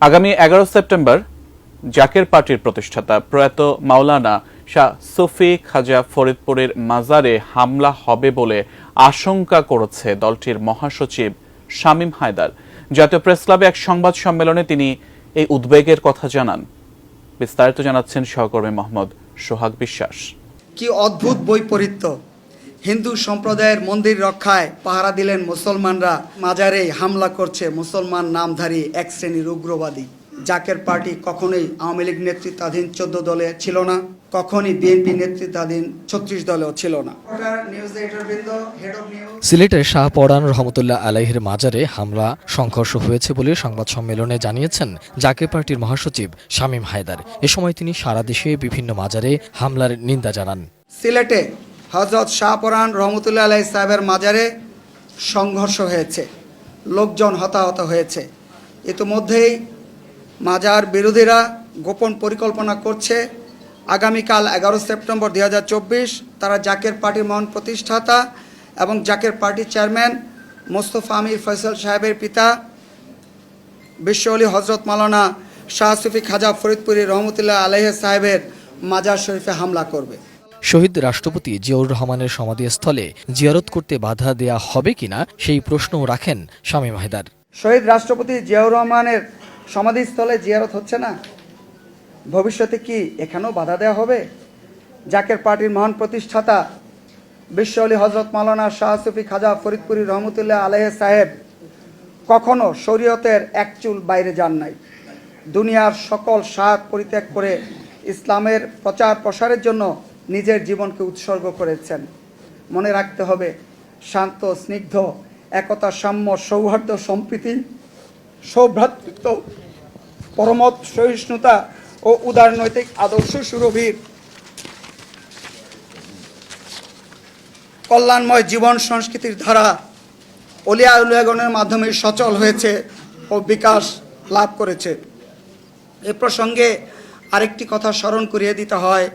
আগামী এগারো সেপ্টেম্বর জাকের পার্টির প্রতিষ্ঠাতা প্রয়াত মাওলানা শাহ সফি খাজা ফরিদপুরের মাজারে হামলা হবে বলে আশঙ্কা করেছে দলটির মহাসচিব শামীম হায়দার। জাতীয় প্রেস ক্লাবে এক সংবাদ সম্মেলনে তিনি এই উদ্বেগের কথা জানান। বিস্তারিত জানাচ্ছেন সহকর্মী মোহাম্মদ সোহাগ বিশ্বাস। কি অদ্ভুত বৈপরীত্য। হিন্দু সম্প্রদায়ের মন্দির রক্ষায় পাহারা দিলেন মুসলমানরা। মাজারে হামলা করছে মুসলমান নামধারী এক শ্রেণির উগ্রবাদী। জাকের পার্টি কখনোই আওয়ামী লীগ নেতৃত্বাধীন চোদ্দ দলে ছিল না কখনই বিএনপি নেতৃত্বাধীন ছত্রিশ দলেও ছিল না। সিলেটের শাহপরান রহমতুল্লাহ আলাইহির মাজারে হামলা সংঘর্ষ হয়েছে বলে সংবাদ সম্মেলনে জানিয়েছেন জাকে পার্টির মহাসচিব শামীম হায়দার। এ সময় তিনি সারা দেশে বিভিন্ন মাজারে হামলার নিন্দা জানান। সিলেটে হজরত শাহপরান রহমতুল্লাহ আলাই সাহেবের মাজারে সংঘর্ষ হয়েছে, লোকজন হতাহত হয়েছে। ইতিমধ্যেই মাজার বিরোধীরা গোপন পরিকল্পনা করছে, আগামীকাল এগারো সেপ্টেম্বর দুই হাজার চব্বিশ তারা জাকের পার্টির মহান প্রতিষ্ঠাতা এবং জাকের পার্টির চেয়ারম্যান মোস্তফা আমির ফৈসল সাহেবের পিতা বিশ্ব বিশ্বলি হজরত মালানা শাহ সুফি খাজা ফরিদপুরি রহমতুল্লাহ আলহ সাহেবের মাজার শরীফে হামলা করবে। শহীদ রাষ্ট্রপতি জিয়াউর রহমানের সমাধিস্থলে জিয়ারত করতে বাধা দেয়া হবে কিনা সেই প্রশ্নও রাখেন স্বামী হায়দার। শহীদ রাষ্ট্রপতি জিয়াউর রহমানের সমাধিস্থলে জিয়ারত হচ্ছে না। ভবিষ্যতে কি এখানেও বাধা দেওয়া হবে? জাকের পার্টির মহান প্রতিষ্ঠাতা বিশ্বলি হজরত মালানা শাহ সুফি খাজা ফরিদপুরি রহমতুল্লাহ আলহ সাহেব কখনো শরীয়তের এক চুল বাইরে যান নাই। দুনিয়ার সকল স্বাদ পরিত্যাগ করে ইসলামের প্রচার প্রসারের জন্য নিজের জীবনকে উৎসর্গ করেছেন। মনে রাখতে হবে, শান্ত, স্নিগ্ধ, একতা, সাম্য, সৌহার্দ্য, সম্প্রীতি, সৌভ্রাতৃত্ব, পরমত, সহিষ্ণুতা ও উদারনৈতিক আদর্শ সুরভীর। কল্যাণময় জীবন সংস্কৃতির ধারা অলিয়া উলিয়াগণের মাধ্যমে সচল হয়েছে ও বিকাশ লাভ করেছে। এ প্রসঙ্গে আরেকটি কথা স্মরণ করিয়ে দিতে হয়।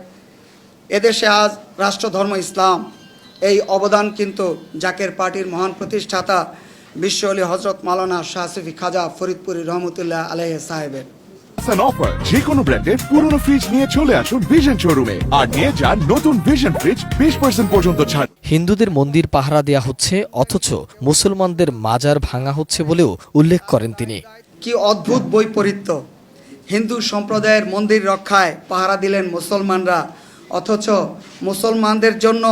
এদেশে আজ রাষ্ট্রধর্ম ইসলাম। এই অবদান কিন্তু জাকের পার্টির মহান প্রতিষ্ঠাতা বিশ্ব আলী হজরত মালানা শাহসিফি খাজা ফরিদপুরি রহমতুল্লাহ আলহ সাহেবের। অফার যে কোনো ব্র্যান্ডের পুরনো ফ্রিজ নিয়ে চলে আসুন ভিশন শোরুমে আর নিয়ে যান নতুন ভিশন ফ্রিজ বিশ পার্সেন্ট পর্যন্ত ছাড়। হিন্দুদের মন্দির পাহারা দেয়া হচ্ছে অথচ মুসলমানদের মাজার ভাঙা হচ্ছে বলেও উল্লেখ করেন তিনি। কি অদ্ভুত বৈপরীত্য। হিন্দু সম্প্রদায়ের মন্দির রক্ষায় পাহারা দিলেন মুসলমানরা। অথচ মুসলমানদের জন্য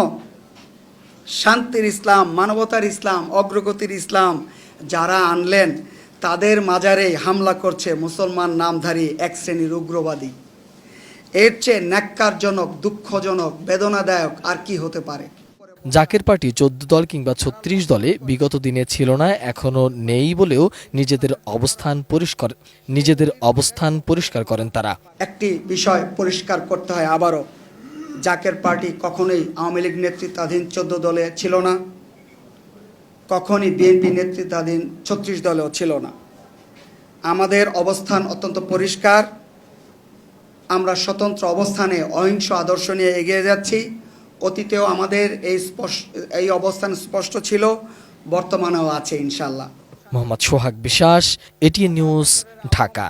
শান্তির ইসলাম মানবতার ইসলাম অগ্রগতির ইসলাম যারা আনলেন তাদের মাজারে হামলা করছে মুসলমান নামধারী এক শ্রেণির উগ্রবাদী। এর চেয়ে ন্যাক্কারজনক দুঃখজনক বেদনাদায়ক আর কি হতে পারে? জাকের পার্টি চোদ্দ দল কিংবা ছত্রিশ দলে বিগত দিনে ছিল না এখনও নেই বলেও নিজেদের অবস্থান পরিষ্কার নিজেদের অবস্থান পরিষ্কার করেন তারা। একটি বিষয় পরিষ্কার করতে হয় আবারও। জাকের পার্টি কখনোই আওয়ামী লীগ নেতৃত্বাধীন চোদ্দ দলে ছিল না, কখনই বিএনপি নেতৃত্বাধীন ছত্রিশ দলেও ছিল না। আমাদের অবস্থান অত্যন্ত পরিষ্কার। আমরা স্বতন্ত্র অবস্থানে অহিংস আদর্শ নিয়ে এগিয়ে যাচ্ছি। অতীতেও আমাদের এই স্পষ্ট এই অবস্থান স্পষ্ট ছিল, বর্তমানেও আছে ইনশাল্লাহ মোহাম্মদ সোহাগ বিশ্বাস, এটিএন নিউজ, ঢাকা।